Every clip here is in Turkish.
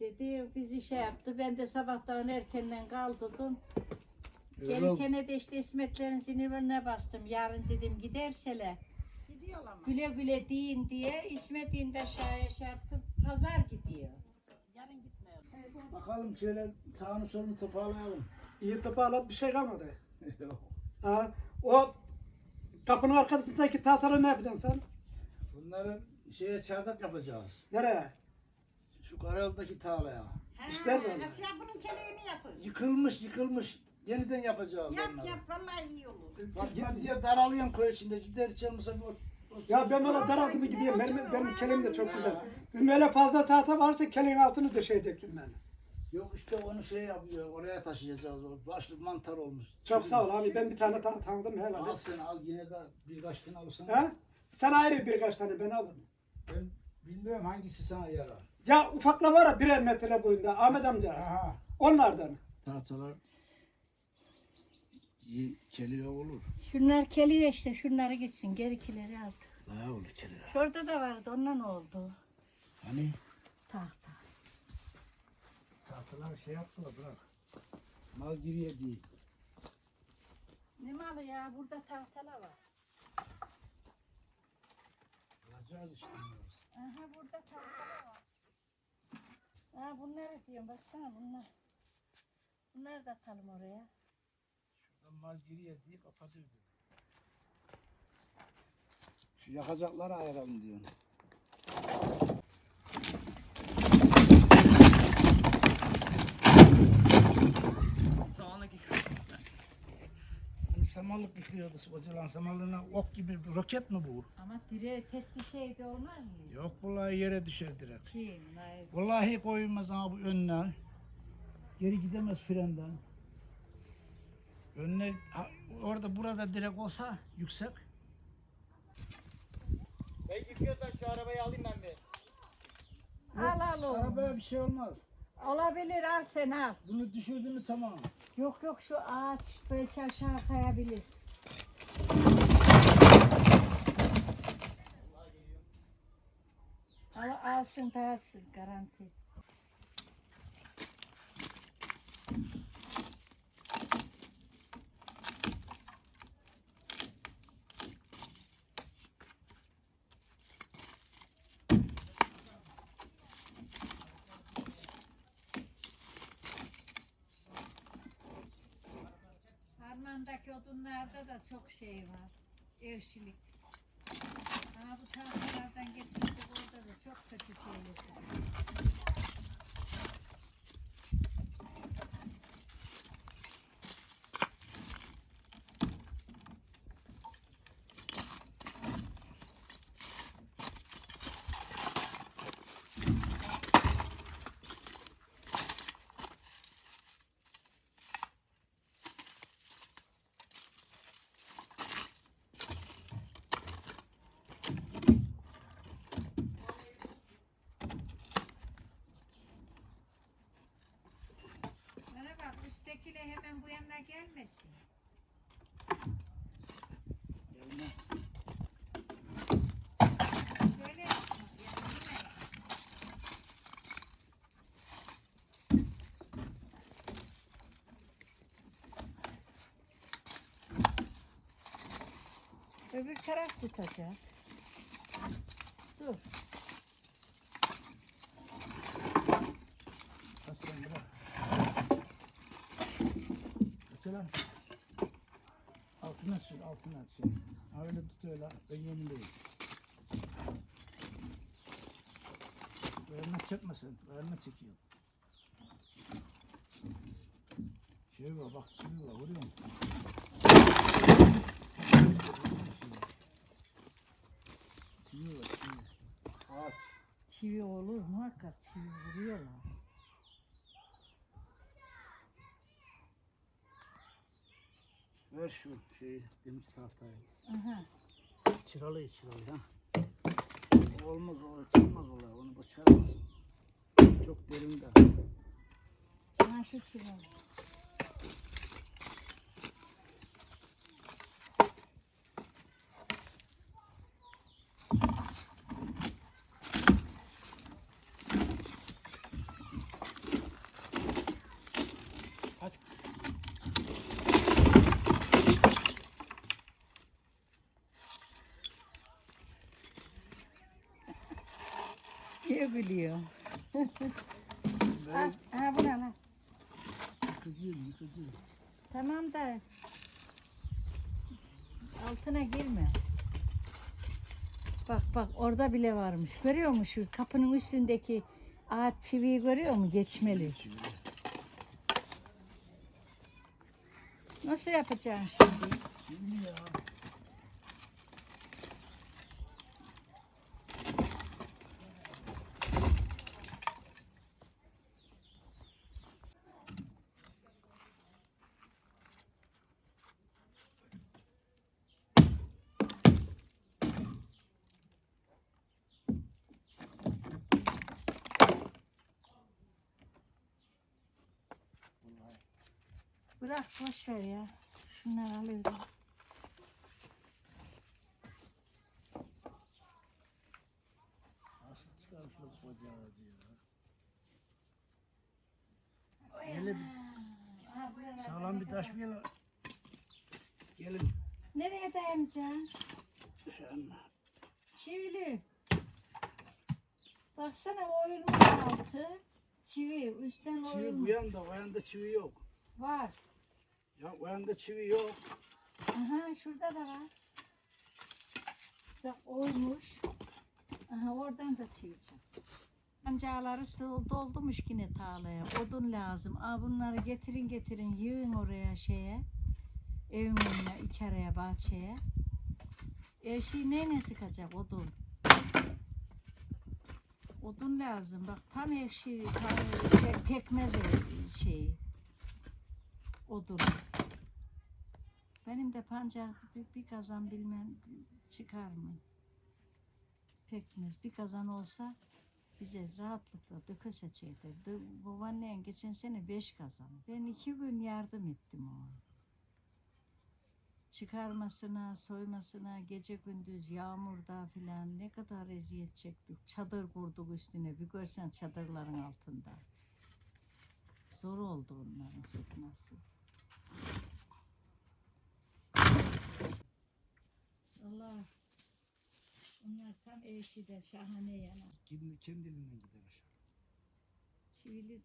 istedi. Bizi şey yaptı. Ben de sabahtan erkenden kaldırdım. Gelirken de işte İsmetlerin ziniveline bastım. Yarın dedim giderseler. Gidiyorlar ama. Güle güle deyin diye İsmet'in de aşağıya şey yaptı. Pazar gidiyor. Yarın gitmiyor. Bakalım şöyle sağını solunu toparlayalım. İyi toparlat bir şey kalmadı. Yok. Ha, o kapının arkasındaki tahtaları ne yapacaksın sen? Bunları şeye çardak yapacağız. Nereye? Şu karayoldaki tarlaya. İster mi? Nasıl yap bunun keleğini yapın. Yıkılmış yıkılmış. Yeniden yapacağız Yap onları. yap vallahi iyi olur. Bakma diye daralıyorsun köy içinde. Gider içemezsen o, o Ya ben bana daraldım gideyim. Benim, benim kelim de çok güzel. Dedim öyle fazla tahta varsa kelin altını döşeyecektim ben. Yok işte onu şey yapıyor. Oraya taşıyacağız. O başlı mantar olmuş. Çok sağ ol abi. Ben bir tane tahta tanıdım Al helal. sen al yine de birkaç tane alırsan. Ha? Sen ayrı birkaç tane ben alırım. Ben bilmiyorum hangisi sana yarar. Ya ufakla var ya birer metre boyunda Ahmet amca. Aha. Onlardan. Tahtalar iyi keliyor olur. Şunlar keliyor işte. Şunları gitsin. Gerikileri aldık. Daha olur keliyor. Şurada da vardı. Ondan oldu. Hani Tahta. tahtalar şey yaptılar bırak. Mal giriyor değil. Ne malı ya? Burada tahtalar var. Alacağız işte. Aha burada tahtalar var. Ha bunları diyorum. Baksana bunlar. Bunları da atalım oraya. Şuradan mal giriyor diye kapatıyor. Şu yakacakları ayıralım diyorum. Samanlık yıkıyordu hocalan samanlığına ok gibi bir roket mi bu? Ama direğe tek bir şey de olmaz mı? Yok vallahi yere düşer direkt. Kim? Vallahi koyulmaz ama bu önüne. Geri gidemez frenden. Önüne orada burada direkt olsa yüksek. Ben yıkıyorsan şu arabayı alayım ben bir. Al al oğlum. Arabaya bir şey olmaz. Olabilir al sen al. Bunu düşürdün mü tamam. Yok yok şu ağaç belki aşağı kayabilir. Al, alsın dağılsın garanti. Odunlarda da çok şey var. Evşilik. Ama bu tahtalardan getirsek Üsttekiyle hemen bu yana gelmesin. Ya. Öbür taraf tutacak. Dur. Aslan bırak. Mesela altına sür altına sür. Ha öyle tut öyle. Ben yenileyim. Ayağına çekme sen. Ayağına çekiyor. Şey var bak çivi var musun? Çivi var çivi. Ağaç. Çivi olur muhakkak çivi vuruyorlar. Ver şu şeyi demir tahtayı. Aha. Çıralıyı çıralıyı ha. Olmaz o çıkmaz olay onu başaramazsın. Çok derinde. Çamaşır çivi. Gülüyor? ha, Ben ha bu ne lan? yıkıcıyım yıkıcıyım. Tamam da altına girme. Bak bak orada bile varmış. Görüyor musun şu kapının üstündeki ağaç çiviyi görüyor musun? Geçmeli. Nasıl yapacaksın şimdi? Şimdi ya. Bırak boş ver ya. Şunları alıyorum. Nasıl çıkarmışlar ağacı ya. Hele bir sağlam bir taş bir yere. Gelin. Nereye dayanacaksın? Sen Çivili. Baksana oyulmuş altı. Çivi. Üstten çivi bu oyulmuş. yanda, o yanda çivi yok. Var. Ya o yanda çivi yok. Aha şurada da var. Bak oymuş. Aha oradan da çiğeceğim. Pancağları sığ doldumuş yine tarlaya. Odun lazım. Aa bunları getirin getirin yığın oraya şeye. Evin önüne, iki araya bahçeye. Eşi neyle sıkacak odun? Odun lazım. Bak tam ekşi, tam şey, pekmez şeyi. Odun. Benim de pancar bir, bir kazan bilmem çıkar mı? Pekmez bir kazan olsa bize rahatlıkla döküsecekti. Babaannen geçen sene beş kazan. Ben iki gün yardım ettim ona. Çıkarmasına, soymasına, gece gündüz yağmurda filan ne kadar eziyet çektik. Çadır kurduk üstüne. Bir görsen çadırların altında. Zor oldu onların sıkması. Allah. Onlar tam eşi de şahane yanar. Kendi, kendiliğinden gider aşağı. Çivili.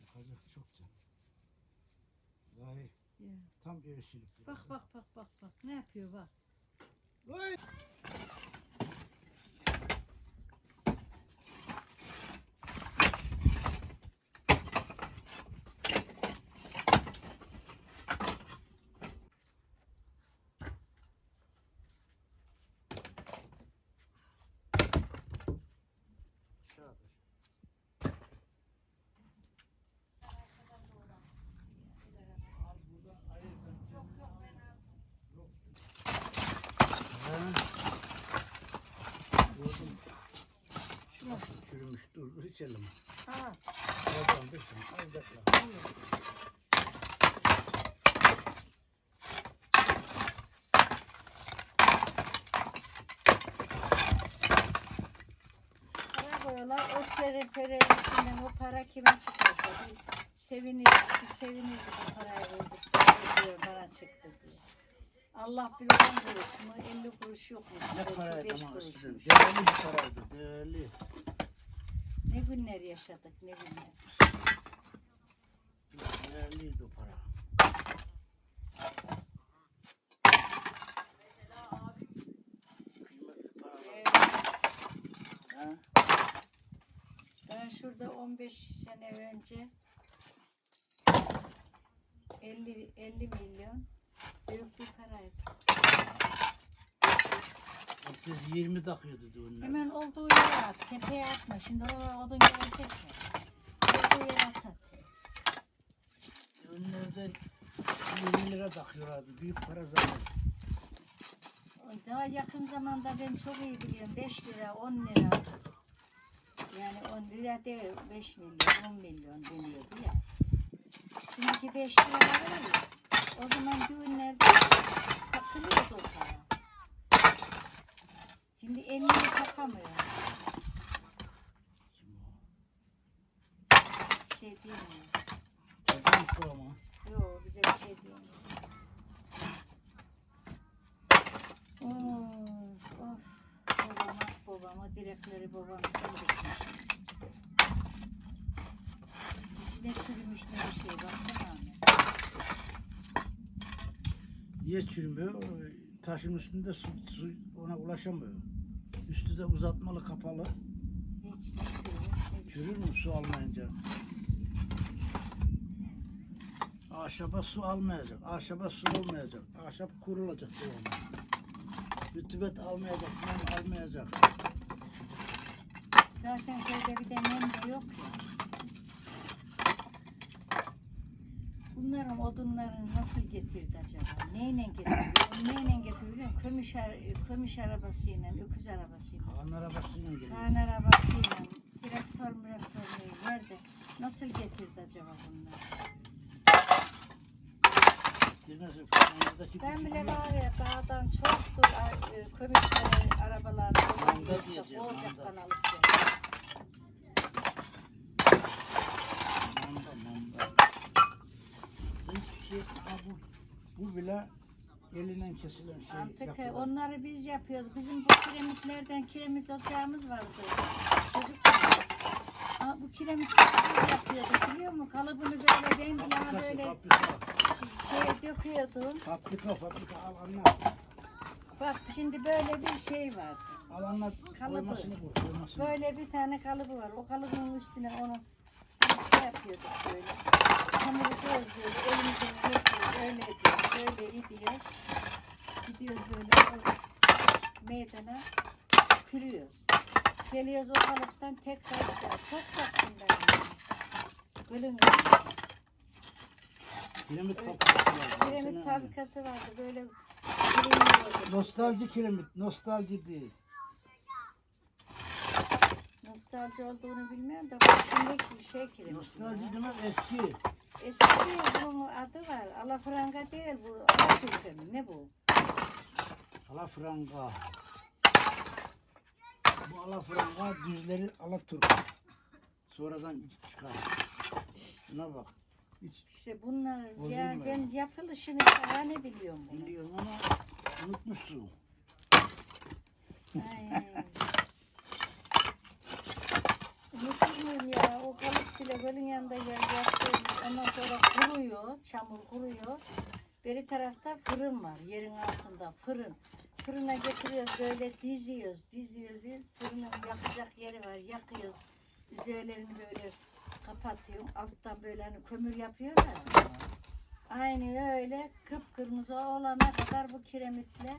Yakacak çok can. Vallahi Ya. tam evşilik. Bak bak bak bak bak ne yapıyor bak. Vay! Dur içelim. Ha. Oradan bekle. Para koyuyorlar. O perenin içinden o para kime çıkarsa bir sevinir, bir sevinir bu parayı verdik. Diyor, bana çıktı diye. Allah bilir 10 kuruş mu 50 kuruş yok mu? Ne beş ama kuruş. Değerli bir paraydı. Değerli. Ne günler yaşadık ne günler. Değerliydi o para. Kıymetli paralar. Ha? Ben şurada 15 sene önce 50 50 milyon büyük bir paraydı. Herkes 20 takıyordu düğünler. Hemen olduğu yere at, tepeye atma. Şimdi o odun gelecek mi? Olduğu yere at at. Düğünlerde 20 lira takıyorlardı. Büyük para zaten. Daha yakın zamanda ben çok iyi biliyorum. 5 lira, 10 lira. Yani 10 lira değil, 5 milyon, 10 milyon deniyordu ya. Şimdiki 5 lira var ya. O zaman düğünlerde takılıyordu o para. Şimdi 50'yi takamıyor. Bir şey diyemiyor. Neden sorma? Yok bize bir şey diyemiyor. Oo, babam. O direkleri babam sen dikmiş. İçine çürümüş ne bir şey. Baksana Ahmet. Niye çürümüyor? Taşın üstünde su, su ona ulaşamıyor. Üstü de uzatmalı kapalı. Hiç. Çürür mü su almayınca? Ahşaba su almayacak. Ahşaba su olmayacak. Ahşap kurulacak. Rütubet almayacak. Nem almayacak. Zaten köyde bir de nem yok ya. Bunların odunlarını nasıl getirdi acaba? Neyle getirdi? Neyle getirdi? Kömüş, ara- kömüş arabasıyla, öküz arabasıyla. Kaan arabasıyla geliyor. Kaan arabasıyla, traktör neyi, nerede? Nasıl getirdi acaba bunlar? Ben bile var ya dağdan çoktur e, kömüş e, diyeceğim, Boğacak'tan manda. alıp Ha, bu, bu bile elinden kesilen şey. Artık e, yapıyorlar. onları biz yapıyorduk. Bizim bu kiremitlerden kiremit ocağımız vardı. Çocuklar. Aa, bu kiremitleri biz yapıyorduk biliyor musun? Kalıbını böyle ben yana Fabrikası, böyle fabrika. şey döküyordum. Fabrika, fabrika. Al anlat. Bak şimdi böyle bir şey vardı. Al anlat. Kalıbı. Koymasını vur. Koymasını. Böyle bir tane kalıbı var. O kalıbın üstüne onu şey yapıyorduk böyle. Çamuru koyuyoruz böyle. Elimizle yapıyoruz. Öyle ediyoruz. Böyle ediyoruz. Gidiyoruz böyle o meydana kürüyoruz. Geliyoruz o kalıptan tekrar ya çok baktım ben. Bölüm Kiremit fabrikası var. kiremit fabrikası vardı. Böyle. Nostalji kiremit. Nostalji değil. Nostalji olduğunu bilmiyorum da bu şimdiki şey kiremit. Nostalji demek eski. Eski bunun adı var. Alafranga değil bu. Alaturka mı? Ne bu? Alafranga. Bu alafranga düzleri Alaturk. Sonradan çıkar. Şuna bak. Hiç İşte bunlar ya Bozulmuyor. ben yapılışını daha ne biliyorum bunu. biliyorum ama unutmuşsun. Ay. Muyum ya? O kalıp bile gölün yanında yaptığım. Ondan sonra kuruyor, çamur kuruyor. Beri tarafta fırın var, yerin altında fırın. Fırına getiriyoruz böyle diziyoruz, diziyoruz. diziyoruz. Fırının yakacak yeri var, yakıyoruz. Üzerlerini böyle kapatıyorum. Alttan böyle hani kömür yapıyorlar. ya. Aynı öyle kıpkırmızı olana kadar bu kiremitler.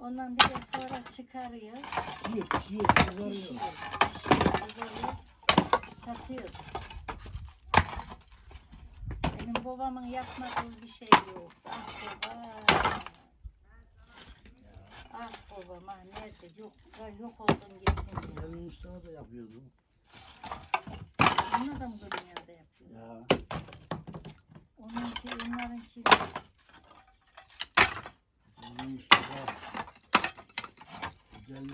Ondan bir de sonra çıkarıyor. Pişiyor, pişiyor. Pişiyor, pişiyor, kızarıyor, satıyor. Benim babamın yapmadığı bir şey yok. Ah baba. Ah babam ah nerede yok yok oldum gittim ya. Benim Mustafa da yapıyordu. Onlar da mı böyle yerde yapıyor? Ya. Onunki onlarınki Benim Mustafa. Güzel.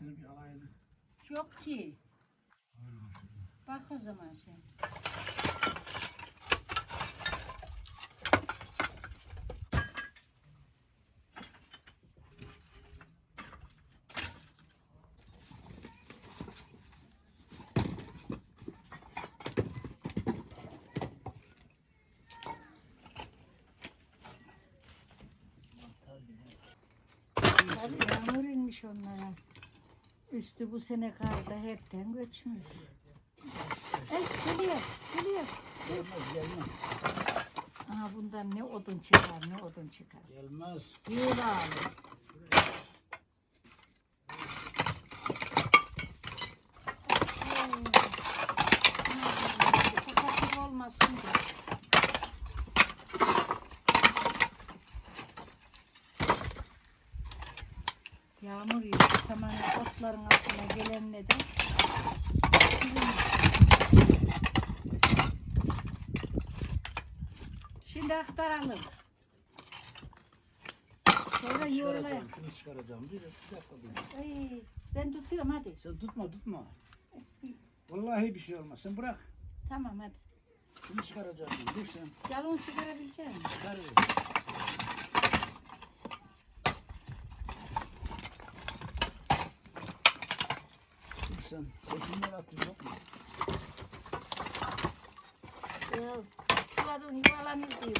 Bir alaydı. yok ki. Bak o zaman sen. Tabii inmiş onlara. Üstü bu sene karda hepten göçmüş. Eh geliyor, geliyor. Gelmez gelmez. Aha bundan ne odun çıkar, ne odun çıkar. Gelmez. Yığıl ağlı. Sakatlık olmasın da. Yağmur yağıyor. Samanın otların altına gelenle de Şimdi aktaralım. Sonra yuvarlaya. çıkaracağım, şunu çıkaracağım. Bir, bir dakika dur. Ay, ben tutuyorum hadi. Sen tutma tutma. Vallahi bir şey olmaz. Sen bırak. Tamam hadi. Şunu çıkaracağım. Dur sen. Salon çıkarabilecek misin? Çıkar. Dur sen. Seçimler atayım yok mu? Ya, yuvadan yuvalanır diye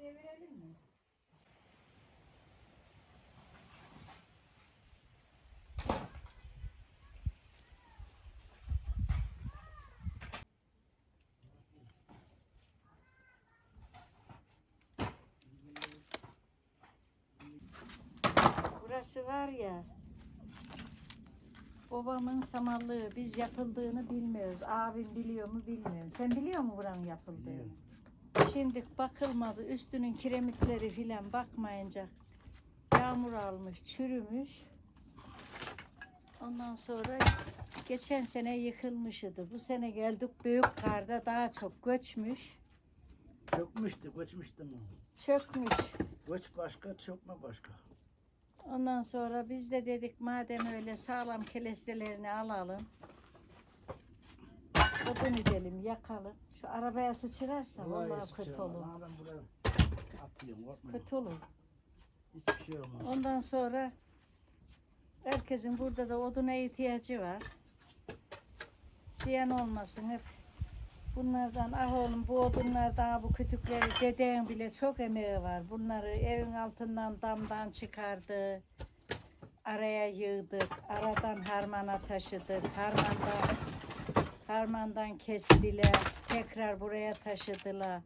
devirelim mi? Burası var ya babamın samallığı biz yapıldığını bilmiyoruz. Abim biliyor mu bilmiyorum. Sen biliyor musun buranın yapıldığını? Şimdi bakılmadı. Üstünün kiremitleri filan bakmayınca yağmur almış, çürümüş. Ondan sonra geçen sene yıkılmış idi. Bu sene geldik büyük karda daha çok göçmüş. Çökmüştü, göçmüştü mü? Çökmüş. Göç başka, çökme başka. Ondan sonra biz de dedik madem öyle sağlam kelestelerini alalım. Odun edelim, yakalım. Şu arabaya sıçrarsa vallahi kötü olur. Ben buraya atıyorum, korkma. Kötü olur. Hiçbir şey olmaz. Ondan sonra herkesin burada da oduna ihtiyacı var. Ziyan olmasın hep. Bunlardan ah oğlum bu odunlardan bu kütükleri deden bile çok emeği var. Bunları evin altından damdan çıkardı. Araya yığdık. Aradan harmana taşıdık. Harmandan harmandan kestiler. Tekrar buraya taşıdılar.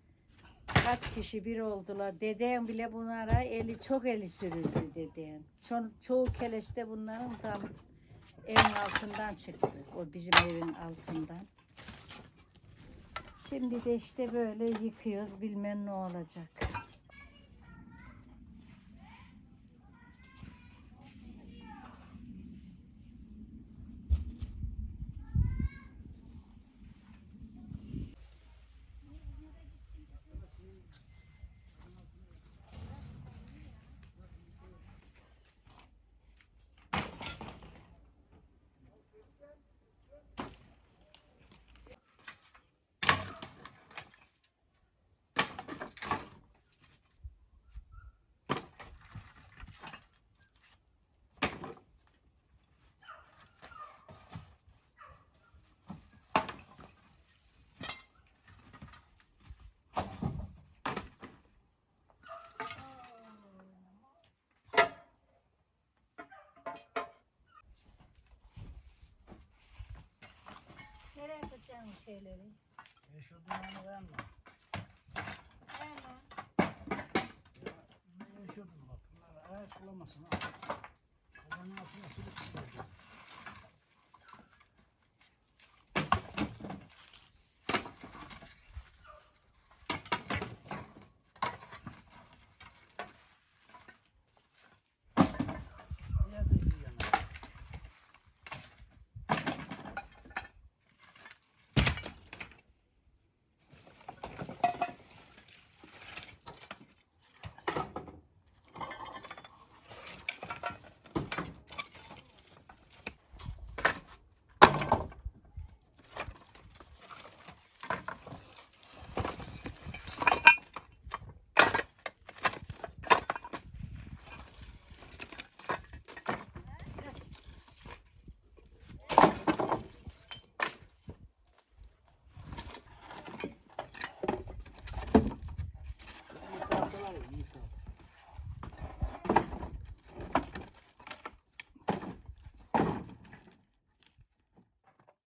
Kaç kişi bir oldular. Dedem bile bunlara eli çok eli sürüldü dedem. Ço çoğu keleşte bunların tam evin altından çıktı. O bizim evin altından. Şimdi de işte böyle yıkıyoruz. Bilmem ne olacak. Nereye atacağım şeyleri? E şu dumanı verme. Hemen. Ne yaşıyordun bak. Bunlar ayak bulamasın ha. Oranın altına sürüp çıkacak.